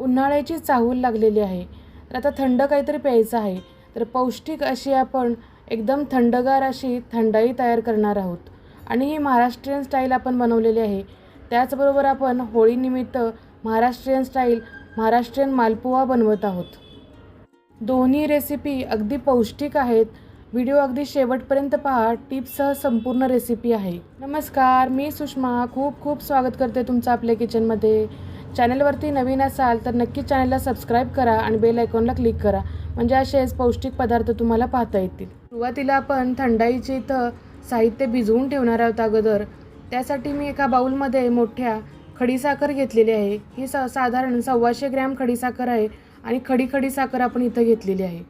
उन्हाळ्याची चाहूल लागलेली आहे. तर आता थंड काहीतरी प्यायचं आहे. तर पौष्टिक अशी आपण एकदम थंडगार अशी थंडाई तयार करणार आहोत. आणि ही महाराष्ट्रीयन स्टाईल आपण बनवलेली आहे. त्याचबरोबर आपण होळीनिमित्त महाराष्ट्रीयन स्टाईल महाराष्ट्रीयन मालपुवा बनवत आहोत. दोन्ही रेसिपी अगदी पौष्टिक आहेत. व्हिडिओ अगदी शेवटपर्यंत पहा. टिप्ससह संपूर्ण रेसिपी आहे. नमस्कार मी सुषमा. खूप खूप स्वागत करते तुमचं आपल्या किचनमध्ये चॅनलवरती नवीन असाल तर नक्की चॅनलला सबस्क्राईब करा आणि बेल आयकॉनला क्लिक करा. म्हणजे असेच पौष्टिक पदार्थ तुम्हाला पाहता येतील. सुरुवातीला आपण थंडाईचे इथं साहित्य भिजवून ठेवणार आहोत अगोदर. त्यासाठी मी एका बाऊलमध्ये मोठ्या खडीसाखर घेतलेली आहे. ही स साधारण सव्वाशे ग्रॅम खडीसाखर आहे आणि खडी खडी साखर आपण इथं घेतलेली आहे.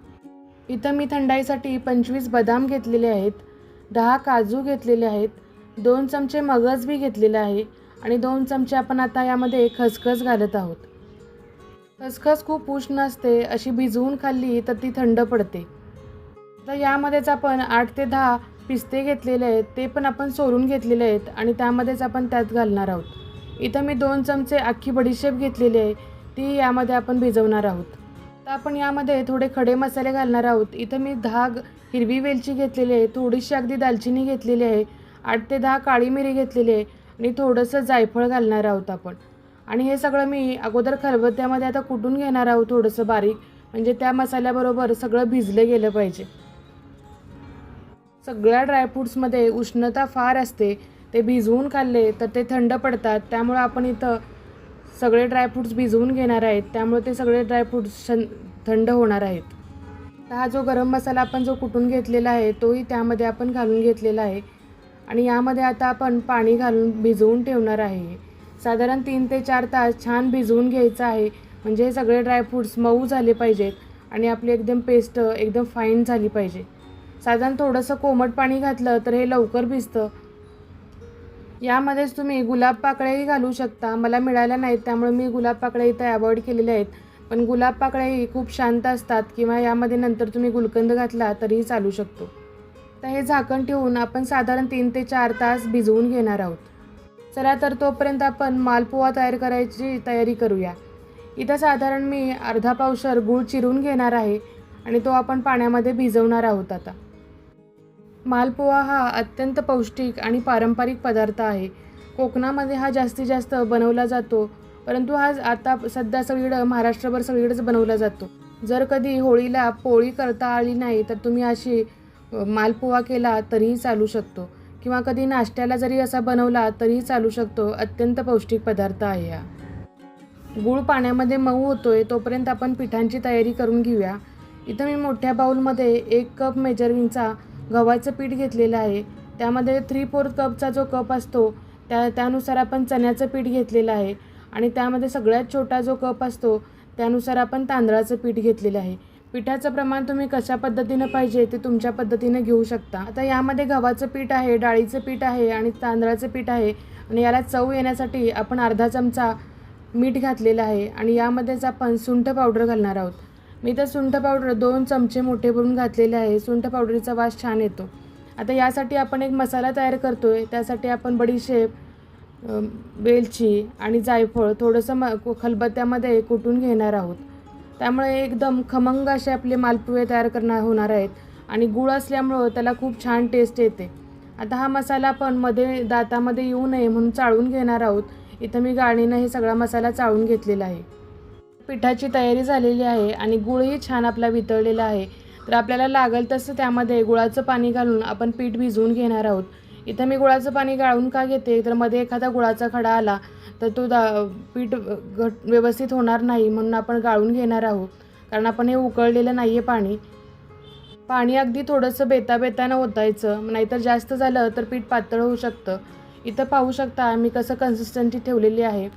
इथं मी थंडाईसाठी पंचवीस बदाम घेतलेले आहेत दहा काजू घेतलेले आहेत दोन चमचे मगज बी घेतलेले आहे आणि दोन चमचे आपण आता यामध्ये खसखस घालत आहोत. खसखस खूप उष्ण असते अशी भिजवून खाल्ली तर ती थंड पडते. तर यामध्येच आपण आठ ते दहा पिस्ते घेतलेले आहेत ते पण आपण सोलून घेतलेले आहेत आणि त्यामध्येच आपण त्यात घालणार आहोत. इथं मी दोन चमचे अख्खी बडीशेप घेतलेली आहे ती यामध्ये आपण भिजवणार आहोत. तर आपण यामध्ये थोडे खडे मसाले घालणार आहोत. इथं मी दहा हिरवी वेलची घेतलेली आहे थोडीशी अगदी दालचिनी घेतलेली आहे आठ ते दहा काळी मिरी घेतलेली आहे आणि थोडंसं जायफळ घालणार आहोत आपण. आणि हे सगळं मी अगोदर खलबत्त्यामध्ये आता कुटून घेणार आहोत थोडंसं बारीक. म्हणजे त्या मसाल्याबरोबर सगळं भिजलं गेलं पाहिजे. सगळ्या ड्रायफ्रूट्समध्ये उष्णता फार असते. ते भिजवून खाल्ले तर ते थंड पडतात. त्यामुळं आपण इथं सगळे ड्रायफ्रूट्स भिजवून घेणार आहेत. त्यामुळे ते सगळे ड्रायफ्रूट्स थंड होणार आहेत. हा जो गरम मसाला आपण जो कुटून घेतलेला आहे तोही त्यामध्ये आपण घालून घेतलेला आहे. आणि यामध्ये आता आपण पाणी घालून भिजवून ठेवणार आहे. साधारण तीन ते चार तास छान भिजवून घ्यायचं आहे. म्हणजे हे सगळे ड्रायफ्रूट्स मऊ झाले पाहिजेत आणि आपली एकदम पेस्ट एकदम फाईन झाली पाहिजे. साधारण थोडंसं कोमट पाणी घातलं तर हे लवकर भिजतं. यामध्येच तुम्ही गुलाब पाकळ्याही घालू शकता. मला मिळाल्या नाहीत त्यामुळे मी गुलाब पाकळ्या इथं अवॉइड केलेल्या आहेत. पण गुलाब पाकळ्याही खूप शांत असतात किंवा यामध्ये नंतर तुम्ही गुलकंद घातला तरीही चालू शकतो. तर हे झाकण ठेवून आपण साधारण तीन ते चार तास भिजवून घेणार आहोत. चला तर तोपर्यंत आपण मालपोहा तयार करायची तयारी करूया. इथं साधारण मी अर्धा पावशर गूळ चिरून घेणार आहे आणि तो आपण पाण्यामध्ये भिजवणार आहोत आता. मालपोहा हा अत्यंत पौष्टिक आणि पारंपरिक पदार्थ आहे. कोकणामध्ये हा जास्तीत जास्त बनवला जातो परंतु हा आता सध्या सगळीकडं महाराष्ट्रभर सगळीकडेच बनवला जातो. जर कधी होळीला पोळी करता आली नाही तर तुम्ही अशी मालपुवा केला तरीही चालू शकतो. किंवा कधी नाश्त्याला जरी असा बनवला तरीही चालू शकतो. अत्यंत पौष्टिक पदार्थ आहे हा. गूळ पाण्यामध्ये मऊ होतोय तोपर्यंत आपण पिठांची तयारी करून घेऊया. इथं मी मोठ्या बाऊलमध्ये एक कप मेजरिंगचा गव्हाचं पीठ घेतलेलं आहे. त्यामध्ये थ्री फोर्थ कपचा जो कप असतो त्या त्यानुसार आपण चण्याचं पीठ घेतलेलं आहे. आणि त्यामध्ये सगळ्यात छोटा जो कप असतो त्यानुसार आपण तांदळाचं पीठ घेतलेलं आहे. पिठाचं प्रमाण तुम्ही कशा पद्धतीनं पाहिजे ते तुमच्या पद्धतीनं घेऊ शकता. आता यामध्ये गव्हाचं पीठ आहे डाळीचं पीठ आहे आणि तांदळाचं पीठ आहे. आणि याला चव येण्यासाठी आपण अर्धा चमचा मीठ घातलेलं आहे आणि यामध्येच आपण सुंठ पावडर घालणार आहोत. मी तर सुंठ पावडर दोन चमचे मोठे भरून घातलेले आहे. सुंठ पावडरीचा वास छान येतो. आता यासाठी आपण एक मसाला तयार करतो आहे त्यासाठी आपण बडीशेप वेलची आणि जायफळ थोडंसं म को- खलबत्त्यामध्ये कुटून घेणार आहोत. त्यामुळे एकदम खमंग असे आपले मालपुवे तयार करणार होणार आहेत. आणि गुळ असल्यामुळं त्याला खूप छान टेस्ट येते. आता हा मसाला आपण मध्ये दातामध्ये येऊ नये म्हणून चाळून घेणार आहोत. इथं मी गाळणीनं हे सगळा मसाला चाळून घेतलेला आहे. पिठाची तयारी झालेली आहे आणि गुळही छान आपला वितळलेला आहे. तर आपल्याला लागेल तसं त्यामध्ये गुळाचं पाणी घालून आपण पीठ भिजवून घेणार आहोत. इथं मी गुळाचं पाणी गाळून का घेते? तर मध्ये एखादा गुळाचा खडा आला तर तो दा पीठ घट व्यवस्थित होणार नाही म्हणून आपण गाळून घेणार आहोत. कारण आपण हे उकळलेलं नाही आहे पाणी. पाणी अगदी थोडंसं बेता बेतानं ओतायचं. नाहीतर जास्त झालं तर पीठ पातळ होऊ शकतं. इथं पाहू शकता मी कसं कन्सिस्टन्सी ठेवलेली आहे.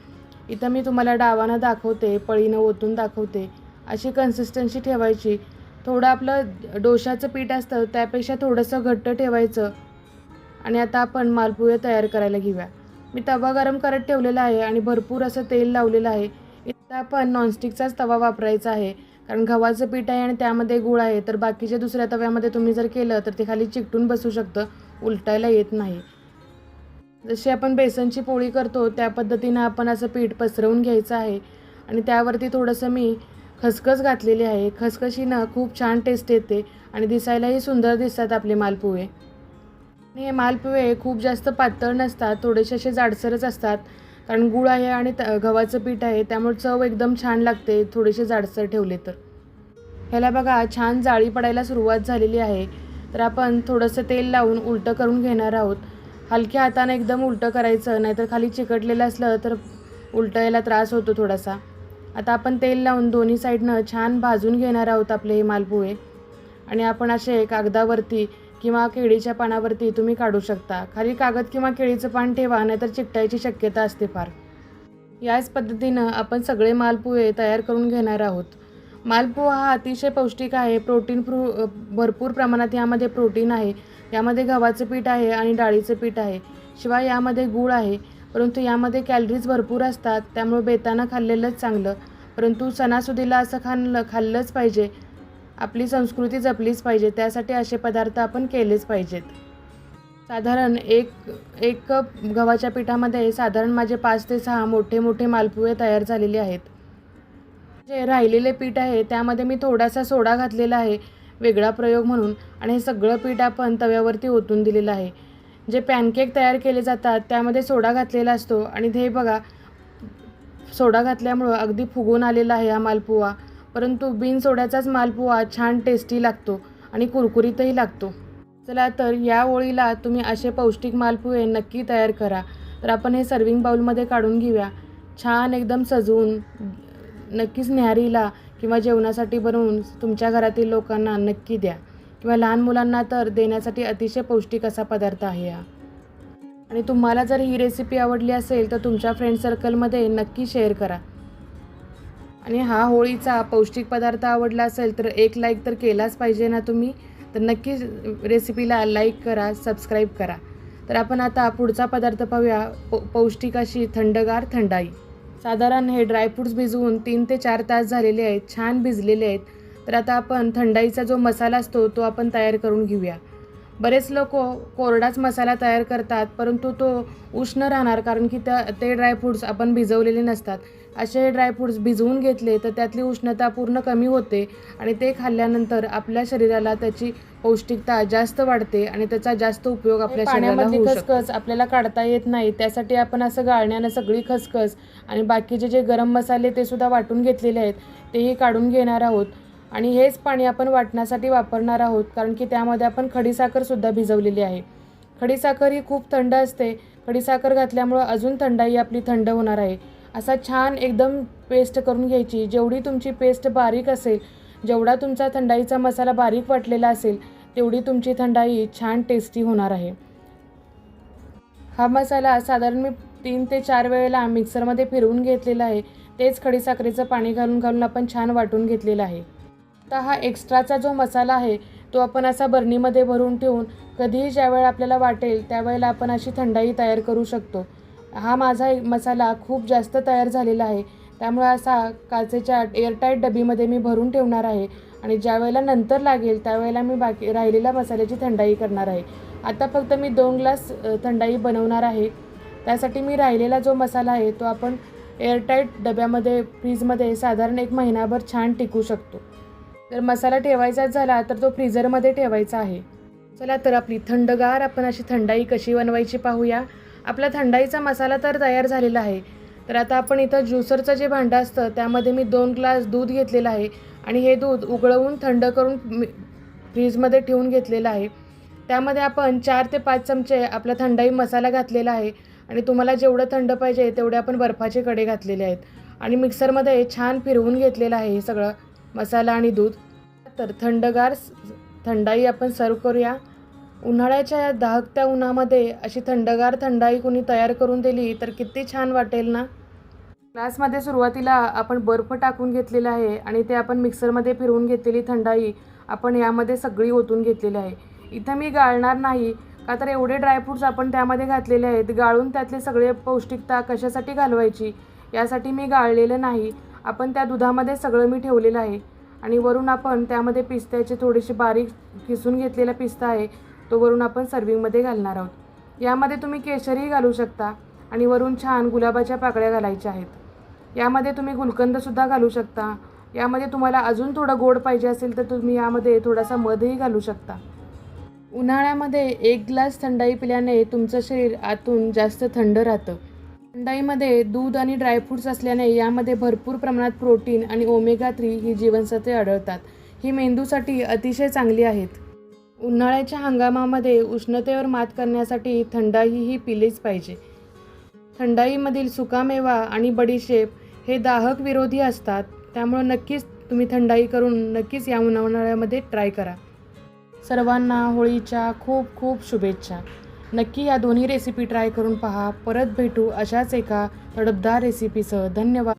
इथं मी तुम्हाला डावानं दाखवते पळीनं ओतून दाखवते. अशी कन्सिस्टन्सी ठेवायची. थोडं आपलं डोशाचं पीठ असतं त्यापेक्षा थोडंसं घट्ट ठेवायचं. आणि आता आपण मालपुवे तयार करायला घेऊया. मी तवा गरम करत ठेवलेला आहे आणि भरपूर असं तेल लावलेलं आहे. इथं आपण नॉनस्टिकचाच तवा वापरायचा आहे. कारण गव्हाचं पीठ आहे आणि त्यामध्ये गुळ आहे. तर बाकीच्या दुसऱ्या तव्यामध्ये तुम्ही जर केलं तर ते खाली चिकटून बसू शकतं. उलटायला येत नाही. जशी आपण बेसनची पोळी करतो त्या पद्धतीनं आपण असं पीठ पसरवून घ्यायचं आहे. आणि त्यावरती थोडंसं मी खसखस घातलेली आहे. खसखशीनं खूप छान टेस्ट येते आणि दिसायलाही सुंदर दिसतात आपले मालपोहे हे मालपुवे खूप जास्त पातळ नसतात थोडेसे असे जाडसरच असतात. कारण गूळ आहे आणि त गव्हाचं पीठ आहे त्यामुळे चव एकदम छान लागते थोडेसे जाडसर ठेवले तर. ह्याला बघा छान जाळी पडायला सुरुवात झालेली आहे. तर आपण थोडंसं तेल लावून उलटं करून घेणार आहोत. हलक्या हाताने एकदम उलटं करायचं नाहीतर खाली चिकटलेलं असलं तर उलटं यायला त्रास होतो थोडासा. आता आपण तेल लावून दोन्ही साईडनं छान भाजून घेणार आहोत आपले हे मालपुवे. आणि आपण असे कागदावरती किंवा केळीच्या पानावरती तुम्ही काढू शकता. खाली कागद किंवा केळीचं पान ठेवा नाहीतर चिकटायची शक्यता असते फार. याच पद्धतीनं आपण सगळे मालपुहे तयार करून घेणार आहोत. मालपुहा हा अतिशय पौष्टिक आहे. प्रोटीन प्रू भरपूर प्रमाणात यामध्ये प्रोटीन आहे. यामध्ये गव्हाचं पीठ आहे आणि डाळीचं पीठ आहे. शिवाय यामध्ये गूळ आहे. परंतु यामध्ये कॅलरीज भरपूर असतात. त्यामुळे बेतानं खाल्लेलंच चांगलं. परंतु सणासुदीला असं खाल्लं खाल्लंच पाहिजे. आपली संस्कृती जपलीच पाहिजे. त्यासाठी असे पदार्थ आपण केलेच पाहिजेत. साधारण एक एक कप गव्हाच्या पिठामध्ये साधारण माझे पाच ते सहा मोठे मोठे मालपुवे तयार झालेले आहेत. जे राहिलेले पीठ आहे त्यामध्ये मी थोडासा सोडा घातलेला आहे वेगळा प्रयोग म्हणून. आणि हे सगळं पीठ आपण तव्यावरती ओतून दिलेलं आहे. जे पॅनकेक तयार केले जातात त्यामध्ये सोडा घातलेला असतो. आणि ते बघा सोडा घातल्यामुळं अगदी फुगून आलेला आहे हा मालपुवा. परंतु बिन सोड्याचाच मालपुवा छान टेस्टी लागतो आणि कुरकुरीतही लागतो. चला तर या ओळीला तुम्ही असे पौष्टिक मालपुवे नक्की तयार करा. तर आपण हे सर्विंग बाउलमध्ये काढून घेऊया. छान एकदम सजवून नक्कीच न्याहारीला किंवा जेवणासाठी बनवून तुमच्या घरातील लोकांना नक्की द्या. किंवा लहान मुलांना तर देण्यासाठी अतिशय पौष्टिक असा पदार्थ आहे हा. आणि तुम्हाला जर ही रेसिपी आवडली असेल तर तुमच्या फ्रेंड सर्कलमध्ये नक्की शेअर करा. आणि हा होळीचा पौष्टिक पदार्थ आवडला असेल तर एक लाईक तर केलाच पाहिजे ना तुम्ही. तर नक्की रेसिपीला लाईक करा सबस्क्राईब करा. तर आपण आता पुढचा पदार्थ पाहूया. पौ पौष्टिक अशी थंडगार थंडाई. साधारण हे ड्रायफ्रूट्स भिजवून तीन ते चार तास झालेले आहेत छान भिजलेले आहेत. तर आता आपण थंडाईचा जो मसाला असतो तो आपण तयार करून घेऊया. बरेच लोक कोरडाच मसाला तयार करतात परंतु तो उष्ण राहणार कारण की त्या ते ड्रायफ्रूट्स आपण भिजवलेले नसतात. असे हे ड्रायफ्रूट्स भिजवून घेतले तर त्यातली उष्णता पूर्ण कमी होते आणि ते खाल्ल्यानंतर आपल्या शरीराला त्याची पौष्टिकता जास्त वाढते आणि त्याचा जास्त उपयोग आपल्या पाण्यामधली खसखस आपल्याला काढता येत नाही. त्यासाठी आपण असं गाळण्यानं सगळी खसखस आणि बाकीचे जे गरम मसाले ते सुद्धा वाटून घेतलेले आहेत तेही काढून घेणार आहोत. आणि हेच पाणी आपण वाटण्यासाठी वापरणार आहोत कारण की त्यामध्ये आपण खडीसाखरसुद्धा भिजवलेली आहे. खडीसाखर ही खूप थंड असते. खडीसाखर घातल्यामुळं अजून थंडाई आपली थंड होणार आहे. असा छान एकदम पेस्ट करून घ्यायची. जेवढी तुमची पेस्ट बारीक असेल जेवढा तुमचा थंडाईचा मसाला बारीक वाटलेला असेल तेवढी तुमची थंडाई छान टेस्टी होणार आहे. हा मसाला साधारण मी तीन ते चार वेळेला मिक्सरमध्ये फिरवून घेतलेला आहे. तेच खडीसाखरेचं पाणी घालून घालून आपण छान वाटून घेतलेलं आहे. आता हा एक्स्ट्राचा जो मसाला आहे तो आपण असा बरणीमध्ये भरून ठेवून कधीही ज्यावेळेला आपल्याला वाटेल त्यावेळेला आपण अशी थंडाई तयार करू शकतो. हा माझा मसाला खूप जास्त तयार झालेला आहे. त्यामुळे असा काचेच्या एअरटाईट डबीमध्ये मी भरून ठेवणार आहे आणि ज्यावेळेला नंतर लागेल त्यावेळेला मी बाकी राहिलेल्या मसाल्याची थंडाई करणार आहे. आता फक्त मी दोन ग्लास थंडाई बनवणार आहे. त्यासाठी मी राहिलेला जो मसाला आहे तो आपण एअरटाईट डब्यामध्ये फ्रीजमध्ये साधारण एक महिनाभर छान टिकू शकतो. जर मसाला ठेवायचाच झाला तर तो फ्रीझरमध्ये ठेवायचा आहे. चला तर आपली थंडगार आपण अशी थंडाई कशी बनवायची पाहूया. आपला थंडाईचा मसाला तर तयार झालेला आहे. तर आता आपण इथं ज्युसरचं जे भांडं असतं त्यामध्ये मी दोन ग्लास दूध घेतलेलं आहे आणि हे दूध उकळवून थंड करून मी- फ्रीजमध्ये ठेवून घेतलेलं आहे. त्यामध्ये आपण चार ते पाच चमचे आपला थंडाई मसाला घातलेला आहे आणि तुम्हाला जेवढं थंड पाहिजे तेवढे आपण बर्फाचे कडे घातलेले आहेत. आणि मिक्सरमध्ये छान फिरवून घेतलेलं आहे हे सगळं. मसाला आणि दूध. तर थंडगार थंडाई आपण सर्व करूया. उन्हाळ्याच्या या दाहकत्या उन्हामध्ये अशी थंडगार थंडाई कोणी तयार करून दिली तर किती छान वाटेल ना? ग्लासमध्ये सुरुवातीला आपण बर्फ टाकून घेतलेला आहे आणि ते आपण मिक्सरमध्ये फिरवून घेतलेली थंडाई आपण यामध्ये सगळी ओतून घेतलेली आहे. इथं मी गाळणार नाही का तर एवढे ड्रायफ्रूट्स आपण त्यामध्ये घातलेले आहेत. गाळून त्यातले सगळे पौष्टिकता कशासाठी घालवायची? यासाठी मी गाळलेलं नाही. आपण त्या दुधामध्ये सगळं मी ठेवलेलं आहे. आणि वरून आपण त्यामध्ये पिस्त्याचे थोडेसे बारीक किसून घेतलेला पिस्ता आहे तो वरून आपण सर्विंगमध्ये घालणार आहोत. यामध्ये तुम्ही केशरही घालू शकता आणि वरून छान गुलाबाच्या पाकळ्या घालायच्या आहेत. यामध्ये तुम्ही गुलकंदसुद्धा घालू शकता. यामध्ये तुम्हाला अजून थोडं गोड पाहिजे असेल तर तुम्ही यामध्ये थोडासा मधही घालू शकता. उन्हाळ्यामध्ये एक ग्लास थंडाई पिल्याने तुमचं शरीर आतून जास्त थंड राहतं. थंडाईमध्ये दूध आणि ड्रायफ्रूट्स असल्याने यामध्ये भरपूर प्रमाणात प्रोटीन आणि ओमेगा थ्री ही जीवनसत्वे आढळतात. ही मेंदूसाठी अतिशय चांगली आहेत. उन्हाळ्याच्या हंगामामध्ये उष्णतेवर मात करण्यासाठी थंडाई ही पिलीच पाहिजे. थंडाईमधील सुकामेवा आणि बडीशेप हे दाहक विरोधी असतात. त्यामुळं नक्कीच तुम्ही थंडाई करून नक्कीच या उन्हाळ्यामध्ये ट्राय करा. सर्वांना होळीच्या खूप खूप शुभेच्छा. नक्की या दोन्ही रेसिपी ट्राय करून पहा. परत भेटू अशाच एका तडपदार रेसिपीसह धन्यवाद.